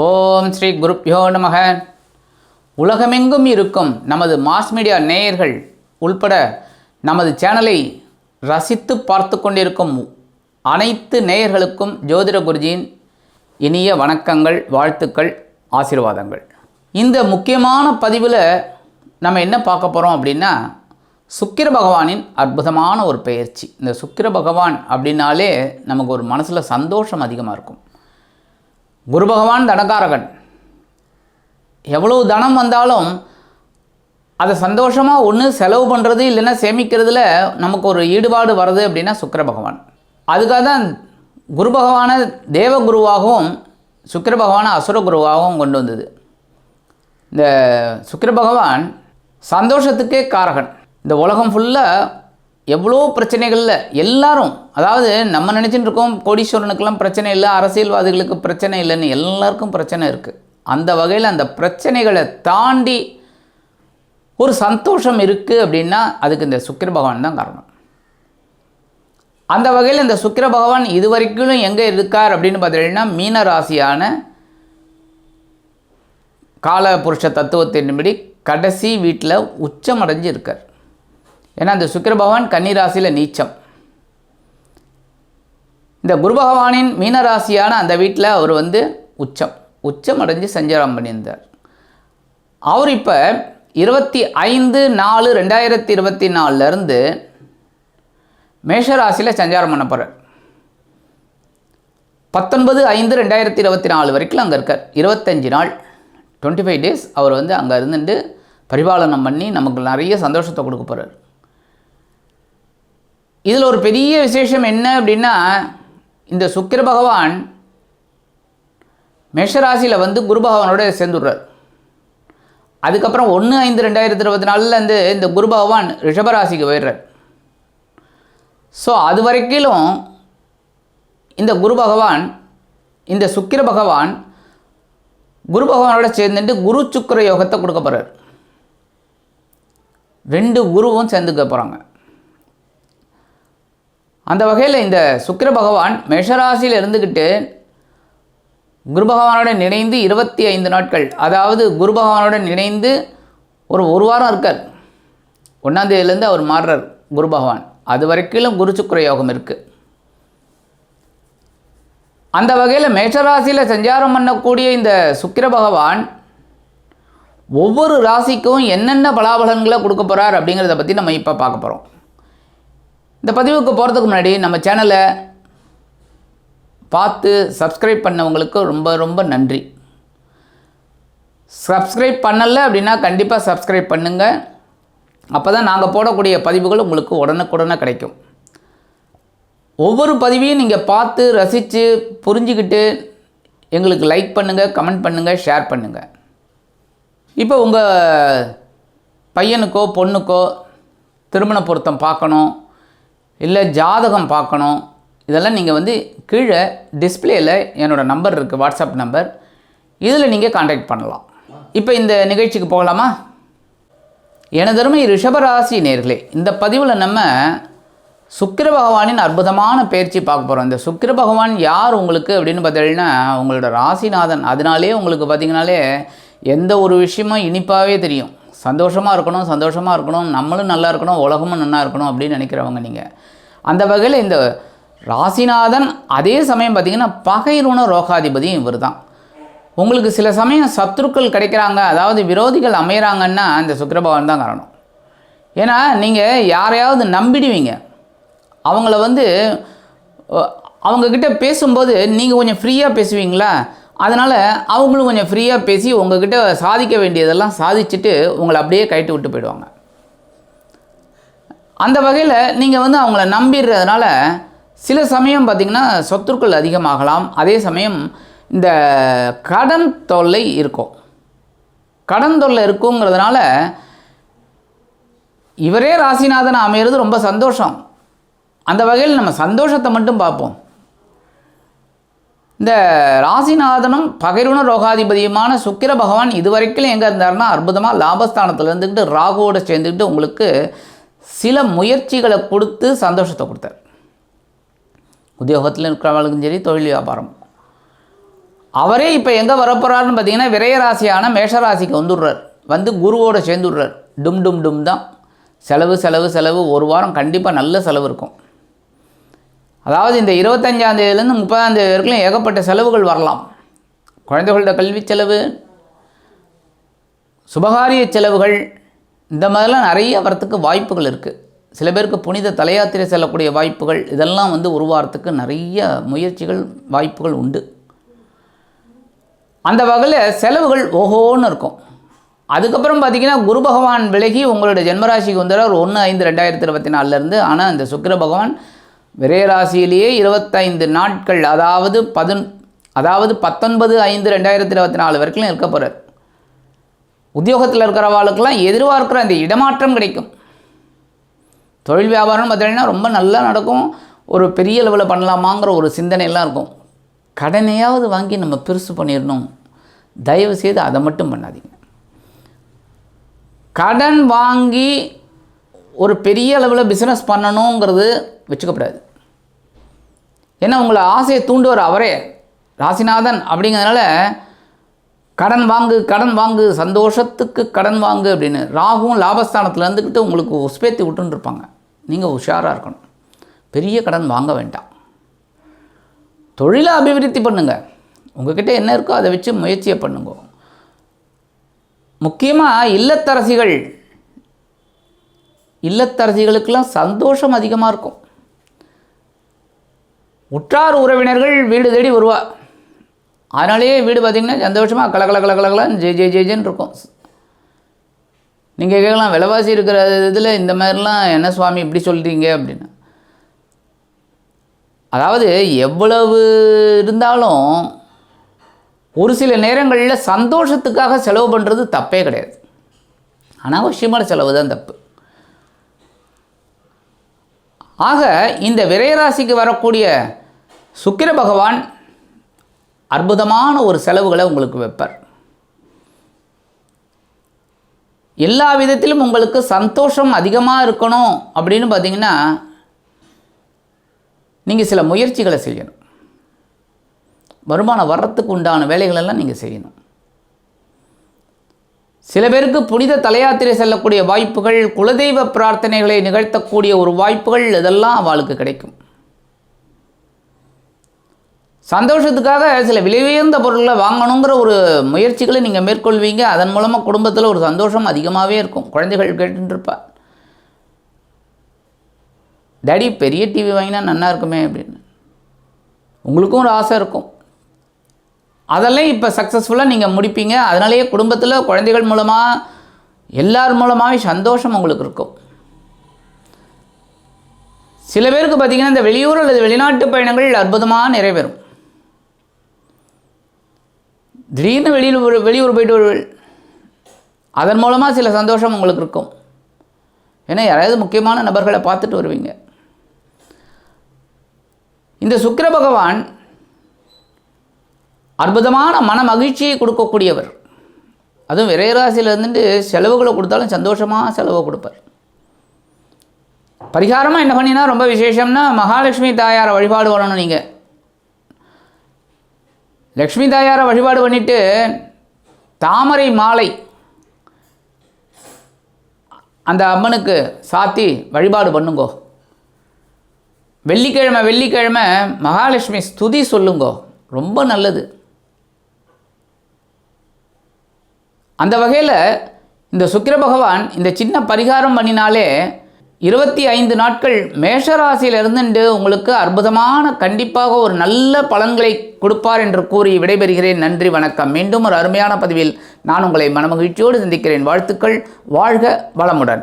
ஓம் ஸ்ரீ குருப்யோ நமக. உலகமெங்கும் இருக்கும் நமது மாஸ் மீடியா நேயர்கள் உள்பட நமது சேனலை ரசித்து பார்த்து கொண்டிருக்கும் அனைத்து நேயர்களுக்கும் ஜோதிட குருஜியின் இனிய வணக்கங்கள் வாழ்த்துக்கள் ஆசீர்வாதங்கள். இந்த முக்கியமான பதிவில் நம்ம என்ன பார்க்க போகிறோம் அப்படின்னா சுக்கிர பகவானின் அற்புதமான ஒரு பெயர்ச்சி. இந்த சுக்கிர பகவான் அப்படின்னாலே நமக்கு ஒரு மனசில் சந்தோஷம் அதிகமாக இருக்கும். குரு பகவான் தனகாரகன் எவ்வளவு தனம் வந்தாலும் அதை சந்தோஷமாக ஒன்று செலவு பண்ணுறது இல்லைன்னா சேமிக்கிறதுல நமக்கு ஒரு ஈடுபாடு வருது அப்படின்னா சுக்கர பகவான். அதுக்காக தான் குரு பகவானை தேவகுருவாகவும் சுக்கர பகவானை அசுர குருவாகவும் கொண்டு வந்தது. இந்த சுக்கர பகவான் சந்தோஷத்துக்கே காரகன். இந்த உலகம் ஃபுல்லாக எவ்வளோ பிரச்சனைகளில் எல்லாரும் அதாவது நம்ம நினச்சிட்டு இருக்கோம் கோடீஸ்வரனுக்கெல்லாம் பிரச்சனை இல்லை அரசியல்வாதிகளுக்கு பிரச்சனை இல்லைன்னு எல்லாருக்கும் பிரச்சனை இருக்குது அந்த வகையில் அந்த பிரச்சனைகளை தாண்டி ஒரு சந்தோஷம் இருக்குது அப்படின்னா அதுக்கு இந்த சுக்கிர பகவான் தான் காரணம். அந்த வகையில் இந்த சுக்கிர பகவான் இது வரைக்கும் எங்கே இருக்கார் அப்படின்னு பார்த்தீங்கன்னா மீன ராசியான கால புருஷ தத்துவத்தின்படி கடைசி வீட்டில் உச்சமடைஞ்சு இருக்கார். ஏன்னா அந்த சுக்கிர பகவான் கன்னிராசியில் நீச்சம். இந்த குரு பகவானின் மீன ராசியான அந்த வீட்டில் அவர் வந்து உச்சம். உச்சம் அடைஞ்சு சஞ்சாரம் பண்ணியிருந்தார். அவர் இப்போ இருபத்தி ஐந்து நாலு ரெண்டாயிரத்தி இருபத்தி நாலுலேருந்து மேஷராசியில் சஞ்சாரம் பண்ண போகிறார் பத்தொன்பது ஐந்து ரெண்டாயிரத்தி இருபத்தி நாலு வரைக்கும் அங்கே இருக்கார். இருபத்தஞ்சி நாள் டுவெண்ட்டி ஃபைவ் டேஸ் அவர் வந்து அங்கே இருந்துட்டு பரிபாலனம் பண்ணி நமக்கு நிறைய சந்தோஷத்தை கொடுக்க போகிறார் இதில் ஒரு பெரிய விசேஷம் என்ன அப்படின்னா இந்த சுக்கிர பகவான் மேஷராசியில் வந்து குரு பகவானோட சேர்ந்துடுறார். அதுக்கப்புறம் ஒன்று ஐந்து ரெண்டாயிரத்தி இருபத்தி நாலுலேருந்து இந்த குரு பகவான் ரிஷபராசிக்கு போயிடுறார். ஸோ அது வரைக்கும் இந்த குரு பகவான் இந்த சுக்கிர பகவான் குரு பகவானோட சேர்ந்துட்டு குரு சுக்கிர யோகத்தை கொடுக்க போகிறார் ரெண்டு குருவும் சேர்ந்துக்க போகிறாங்க அந்த வகையில் இந்த சுக்கிர பகவான் மேஷராசியில் இருந்துக்கிட்டு குரு பகவானுடன் இணைந்து இருபத்தி ஐந்து நாட்கள் அதாவது குரு பகவானுடன் இணைந்து ஒரு ஒரு வாரம் இருக்கார். ஒன்றாந்தேதியிலேருந்து அவர் மாறுறார் குரு பகவான். அது வரைக்கும் குரு சுக்கர யோகம் இருக்குது அந்த வகையில் மேஷராசியில் சஞ்சாரம் பண்ணக்கூடிய இந்த சுக்கிர பகவான் ஒவ்வொரு ராசிக்கும் என்னென்ன பலாபலன்களை கொடுக்க போகிறார் அப்படிங்கிறத பற்றி நம்ம இப்போ பார்க்க போகிறோம் இந்த பதிவுக்கு போகிறதுக்கு முன்னாடி நம்ம சேனலை பார்த்து சப்ஸ்கிரைப் பண்ணவங்களுக்கு ரொம்ப ரொம்ப நன்றி. சப்ஸ்கிரைப் பண்ணலை அப்படின்னா கண்டிப்பாக சப்ஸ்கிரைப் பண்ணுங்கள் அப்போ தான் நாங்கள் போடக்கூடிய பதிவுகள் உங்களுக்கு உடனுக்குடனே கிடைக்கும். ஒவ்வொரு பதிவையும் நீங்கள் பார்த்து ரசித்து புரிஞ்சுக்கிட்டு எங்களுக்கு லைக் பண்ணுங்கள் கமெண்ட் பண்ணுங்கள் ஷேர் பண்ணுங்கள் இப்போ உங்கள் பையனுக்கோ பொண்ணுக்கோ திருமண பொருத்தம் பார்க்கணும். இல்லை ஜாதகம் பார்க்கணும். இதெல்லாம் நீங்கள் வந்து கீழே டிஸ்பிளேயில் என்னோடய நம்பர் இருக்குது வாட்ஸ்அப் நம்பர் இதில் நீங்கள் காண்டாக்ட் பண்ணலாம். இப்போ இந்த நிகழ்ச்சிக்கு போகலாமா? எனதருமை ரிஷபராசி நேர்களே இந்த பதிவில் நம்ம சுக்கிர பகவானின் அற்புதமான பயிற்சி பார்க்க போகிறோம் இந்த சுக்கிர பகவான் யார் உங்களுக்கு அப்படின்னு பார்த்தீங்கன்னா உங்களோட ராசிநாதன். அதனாலே உங்களுக்கு பார்த்தீங்கனாலே எந்த ஒரு விஷயமும் இனிப்பாகவே தெரியும். சந்தோஷமாக இருக்கணும் சந்தோஷமாக இருக்கணும் நம்மளும் நல்லா இருக்கணும் உலகமும் நல்லா இருக்கணும் அப்படின்னு நினைக்கிறவங்க நீங்கள் அந்த வகையில் இந்த ராசிநாதன் அதே சமயம் பார்த்திங்கன்னா பகைருண ரோகாதிபதியும் இவர் தான் உங்களுக்கு சில சமயம் சத்துருக்கள் கிடைக்கிறாங்க அதாவது விரோதிகள் அமையிறாங்கன்னா இந்த சுக்கிரபகவான் தான் காரணம். ஏன்னா நீங்கள் யாரையாவது நம்பிடுவீங்க. அவங்கள வந்து அவங்கக்கிட்ட பேசும்போது நீங்கள் கொஞ்சம் ஃப்ரீயாக பேசுவீங்களா? அதனால் அவங்களும் கொஞ்சம் ஃப்ரீயாக பேசி உங்ககிட்ட சாதிக்க வேண்டியதெல்லாம் சாதிச்சுட்டு உங்களை அப்படியே கைட்டு விட்டு போயிடுவாங்க. அந்த வகையில் நீங்கள் வந்து அவங்கள நம்பிடுறதுனால சில சமயம் பார்த்திங்கன்னா சொத்துக்கள் அதிகமாகலாம். அதே சமயம் இந்த கடன் தொல்லை இருக்கும். கடன் தொல்லை இருக்குங்கிறதுனால இவரே ராசிநாதன் அமையிறது ரொம்ப சந்தோஷம். அந்த வகையில் நம்ம சந்தோஷத்தை மட்டும் பார்ப்போம். இந்த ராசிநாதனும் பகைருண ரோகாதிபதியுமான சுக்கிர பகவான் இதுவரைக்கும் எங்கே இருந்தார்னா அற்புதமாக லாபஸ்தானத்தில் இருந்துக்கிட்டு ராகுவோடு சேர்ந்துக்கிட்டு உங்களுக்கு சில முயற்சிகளை கொடுத்து சந்தோஷத்தை கொடுத்தார். உத்தியோகத்தில் இருக்கிறவங்களுக்கும் சரி தொழில் வியாபாரம். அவரே இப்போ எங்கே வரப்போகிறாருன்னு பார்த்தீங்கன்னா விரயராசியான மேஷராசிக்கு வந்துடுறார். வந்து குருவோடு சேர்ந்துடுறார். டும் டும் டும் தான். செலவு செலவு செலவு. ஒரு வாரம் கண்டிப்பாக நல்ல செலவு இருக்கும். அதாவது இந்த இருபத்தஞ்சாந்தேதியிலேருந்து முப்பதாந்தேதி வரைக்கும் ஏகப்பட்ட செலவுகள் வரலாம். குழந்தைகளோட கல்வி செலவு சுபகாரிய செலவுகள் இந்த மாதிரிலாம் நிறைய வரத்துக்கு வாய்ப்புகள் இருக்குது சில பேருக்கு புனித தலையாத்திரை செல்லக்கூடிய வாய்ப்புகள் இதெல்லாம் வந்து உருவாகிறதுக்கு நிறைய முயற்சிகள் வாய்ப்புகள் உண்டு. அந்த வகையில் செலவுகள் ஓஹோன்னு இருக்கும். அதுக்கப்புறம் பார்த்திங்கன்னா குரு பகவான் விலகி உங்களோட ஜென்மராசிக்கு வந்துடுறார். ஒன்று ஐந்து ரெண்டாயிரத்தி இருபத்தி நாலுலேருந்து ஆனால் இந்த சுக்கிர பகவான் விரயராசியிலேயே இருபத்தைந்து நாட்கள் அதாவது பதின் அதாவது பத்தொன்பது ஐந்து ரெண்டாயிரத்தி இருபத்தி நாலு வரைக்கும் இருக்க போகிறார் உத்தியோகத்தில் இருக்கிறவாளுக்கெல்லாம் எதிர்பார்க்குற அந்த இடமாற்றம் கிடைக்கும். தொழில் வியாபாரம் பார்த்தீங்கன்னா ரொம்ப நல்லா நடக்கும். ஒரு பெரிய லெவலில் பண்ணலாமாங்கிற ஒரு சிந்தனையெல்லாம் இருக்கும். கடனையாவது வாங்கி நம்ம பெருசு பண்ணிடணும். தயவு செய்து அதை மட்டும் பண்ணாதீங்க. கடன் வாங்கி ஒரு பெரிய அளவில் பிஸ்னஸ் பண்ணணுங்கிறது வச்சுக்கப்படாது. ஏன்னா உங்களை ஆசையை தூண்டுவார் அவரே. ராசிநாதன் அப்படிங்கிறதுனால கடன் வாங்கு கடன் வாங்கு சந்தோஷத்துக்கு கடன் வாங்கு அப்படின்னு ராகுவும் லாபஸ்தானத்தில் இருந்துக்கிட்டு உங்களுக்கு உஸ்பேத்தி விட்டுருப்பாங்க இருப்பாங்க நீங்கள் உஷாராக இருக்கணும். பெரிய கடன் வாங்க வேண்டாம். தொழிலை அபிவிருத்தி பண்ணுங்கள் உங்ககிட்ட என்ன இருக்கோ அதை வச்சு முயற்சியை பண்ணுங்க. முக்கியமாக இல்லத்தரசிகள். இல்லத்தரசிகளுக்கெல்லாம் சந்தோஷம் அதிகமாக இருக்கும். உற்றார் உறவினர்கள் வீடு தேடி வருவா. அதனாலேயே வீடு பார்த்திங்கன்னா சந்தோஷமாக கலகல கலகலகலன்னு ஜே ஜெய் ஜெய்ஜன்னு இருக்கும். நீங்கள் கேட்கலாம் விலைவாசி இருக்கிற இதில் இந்த மாதிரிலாம் என்ன சுவாமி இப்படி சொல்கிறீங்க அப்படின்னு. அதாவது எவ்வளவு இருந்தாலும் ஒரு சில நேரங்களில் சந்தோஷத்துக்காக செலவு பண்ணுறது தப்பே கிடையாது. அனாவசியமான செலவு தான் தப்பு. ஆக இந்த விரயராசிக்கு வரக்கூடிய சுக்கிர பகவான் அற்புதமான ஒரு செலவுகளை உங்களுக்கு வைப்பார். எல்லா விதத்திலும் உங்களுக்கு சந்தோஷம் அதிகமாக இருக்கணும் அப்படின்னு பார்த்தீங்கன்னா நீங்கள் சில முயற்சிகளை செய்யணும். வருமானம் வர்றதுக்கு உண்டான வேலைகளெல்லாம் நீங்கள் செய்யணும். சில பேருக்கு புனித தலையாத்திரை செல்லக்கூடிய வாய்ப்புகள் குலதெய்வ பிரார்த்தனைகளை நிகழ்த்தக்கூடிய ஒரு வாய்ப்புகள் இதெல்லாம் அவளுக்கு கிடைக்கும். சந்தோஷத்துக்காக சில விலை உயர்ந்த பொருட்களை வாங்கணுங்கிற ஒரு முயற்சிகளை நீங்கள் மேற்கொள்வீங்க. அதன் மூலமாக குடும்பத்தில் ஒரு சந்தோஷம் அதிகமாகவே இருக்கும். குழந்தைகள் கேட்டுருப்பா டேடி பெரிய டிவி வாங்கினா நல்லா இருக்குமே அப்படின்னு. உங்களுக்கும் ஒரு ஆசை இருக்கும். அதெல்லாம் இப்போ சக்ஸஸ்ஃபுல்லாக நீங்கள் முடிப்பீங்க. அதனாலேயே குடும்பத்தில் குழந்தைகள் மூலமாக எல்லார் மூலமாகவே சந்தோஷம் உங்களுக்கு இருக்கும். சில பேருக்கு பார்த்தீங்கன்னா இந்த வெளியூர் அல்லது வெளிநாட்டு பயணங்கள் அற்புதமாக நிறைவேறும். திடீர்னு வெளியில் வெளியூர் போயிட்டு வருவீள் அதன் மூலமாக சில சந்தோஷம் உங்களுக்கு இருக்கும். ஏன்னா யாராவது முக்கியமான நபர்களை பார்த்துட்டு வருவீங்க. இந்த சுக்கர பகவான் அற்புதமான மன மகிழ்ச்சியை கொடுக்கக்கூடியவர். அதுவும் விரைராசியில் இருந்துட்டு செலவுகளை கொடுத்தாலும் சந்தோஷமாக செலவை கொடுப்பார். பரிகாரமாக என்ன பண்ணினா ரொம்ப விசேஷம்னா மகாலட்சுமி தாயாரை வழிபாடு வரணும் நீங்கள் லக்ஷ்மி தாயாரை வழிபாடு பண்ணிவிட்டு தாமரை மாலை அந்த அம்மனுக்கு சாத்தி வழிபாடு பண்ணுங்கோ. வெள்ளிக்கிழமை வெள்ளிக்கிழமை மகாலட்சுமி ஸ்துதி சொல்லுங்கோ. ரொம்ப நல்லது. அந்த வகையில் இந்த சுக்கிர பகவான் இந்த சின்ன பரிகாரம் பண்ணினாலே இருபத்தி ஐந்து நாட்கள் மேஷராசியில் உங்களுக்கு அற்புதமான கண்டிப்பாக ஒரு நல்ல பலன்களை கொடுப்பார் என்று கூறி விடைபெறுகிறேன். நன்றி வணக்கம். மீண்டும் ஒரு அருமையான பதிவில் நான் உங்களை மனமகிழ்ச்சியோடு சந்திக்கிறேன். வாழ்த்துக்கள். வாழ்க வளமுடன்.